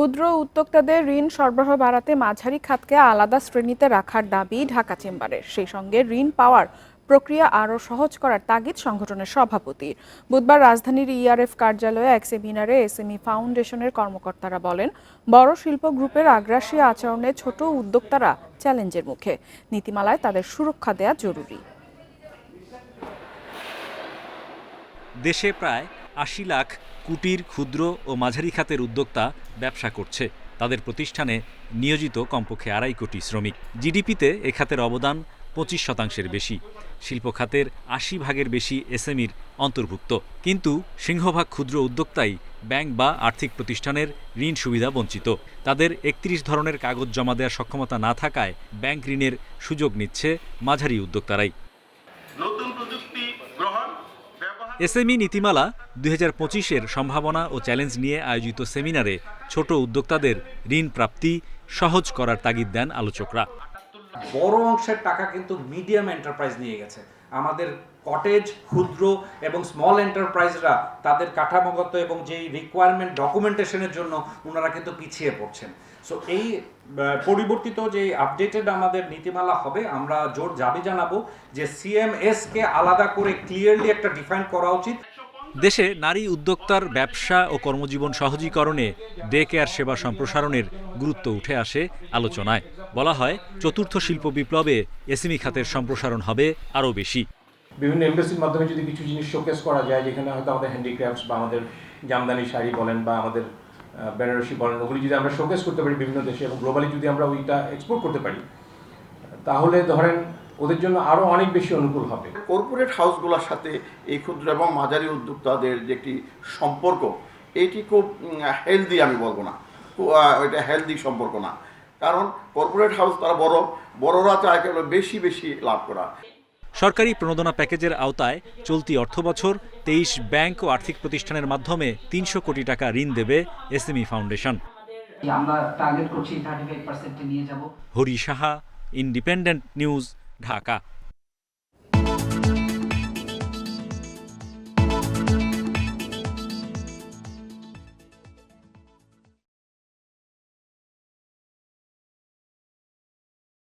ক্ষুদ্র উদ্যোক্তাদের ঋণ সরবরাহ বাড়াতে মাঝারি খাতকে আলাদা শ্রেণীতে রাখার দাবি ঢাকা চেম্বারের। সেই সঙ্গে ঋণ পাওয়ার প্রক্রিয়া আরও সহজ করার তাগিদ সংগঠনের সভাপতির। বুধবার রাজধানীর ইআরএফ কার্যালয়ে এক সেমিনারে এসএমই ফাউন্ডেশনের কর্মকর্তারা বলেন, বড় শিল্প গ্রুপের আগ্রাসী আচরণে ছোট উদ্যোক্তারা চ্যালেঞ্জের মুখে। নীতিমালায় তাদের সুরক্ষা দেওয়া জরুরি। দেশে প্রায় আশি লাখ কুটির ক্ষুদ্র ও মাঝারি খাতের উদ্যোক্তা ব্যবসা করছে। তাদের প্রতিষ্ঠানে নিয়োজিত কমপক্ষে আড়াই কোটি শ্রমিক। জিডিপিতে এ খাতের অবদান পঁচিশ শতাংশের বেশি। শিল্প খাতের আশি ভাগের বেশি এসএমইর অন্তর্ভুক্ত। কিন্তু সিংহভাগ ক্ষুদ্র উদ্যোক্তাই ব্যাংক বা আর্থিক প্রতিষ্ঠানের ঋণ সুবিধা বঞ্চিত। তাদের একত্রিশ ধরনের কাগজ জমা দেওয়ার সক্ষমতা না থাকায় ব্যাংক ঋণের সুযোগ নিচ্ছে মাঝারি উদ্যোক্তারাই। এসএমই নীতিমালা দুই হাজার পঁচিশের সম্ভাবনা ও চ্যালেঞ্জ নিয়ে আয়োজিত সেমিনারে ছোট উদ্যোক্তাদের ঋণ প্রাপ্তি সহজ করার তাগিদ দেন আলোচকরা। বড় অংশের টাকা কিন্তু মিডিয়াম এন্টারপ্রাইজ নিয়ে গেছে। আমাদের কটেজ, ক্ষুদ্র এবং স্মল এন্টারপ্রাইজরা তাদের কাঠামোগত এবং যেই রিকোয়ারমেন্ট ডকুমেন্টেশনের জন্য ওনারা কিন্তু পিছিয়ে পড়ছেন। সো এই পরিবর্তিত যে আপডেটেড আমাদের নীতিমালা হবে, আমরা জোর দাবি জানাব যে সিএমএস কে আলাদা করে ক্লিয়ারলি একটা ডিফাইন করা উচিত। দেশে নারী উদ্যোক্তার ব্যবসা ও কর্মজীবন সহজীকরণে ডে কেয়ার সেবা সম্প্রসারণের গুরুত্ব উঠে আসে আলোচনায়। বলা হয়, চতুর্থ শিল্প বিপ্লবে এসএমই খাতের সম্প্রসারণ হবে আরও বেশি। বিভিন্ন এমবেসির মাধ্যমে যদি কিছু জিনিস শোকেস করা যায়, যেখানে হয়তো আমাদের হ্যান্ডিক্রাফটস বা আমাদের জামদানি শাড়ি বলেন বা আমাদের বেনারসি বলেন, ওগুলি যদি আমরা শোকেস করতে পারি বিভিন্ন দেশে এবং গ্লোবালি যদি আমরা ওইটা এক্সপোর্ট করতে পারি, তাহলে ধরেন ওদের জন্য আরও অনেক বেশি অনুকূল হবে। কর্পোরেট হাউসগুলোর সাথে এই ক্ষুদ্র এবং মাঝারি উদ্যোক্তাদের যে একটি সম্পর্ক এটি খুব হেলদি আমি বলব না। এটা হেলদি সম্পর্ক না। কারণ কর্পোরেট হাউস তারা বড় বড়রা চায় কেবল বেশি বেশি লাভ করা। সরকারি প্রণোদনা প্যাকেজের আওতায় চলতি অর্থবছর তেইশ ব্যাংক ও আর্থিক প্রতিষ্ঠানের মাধ্যমে তিনশো কোটি টাকা ঋণ দেবে এসএমই ফাউন্ডেশন। আমরা টার্গেট করছি থার্টি ফাইভ পার্সেন্টে নিয়ে যাব। Hari Saha independent news Dhaka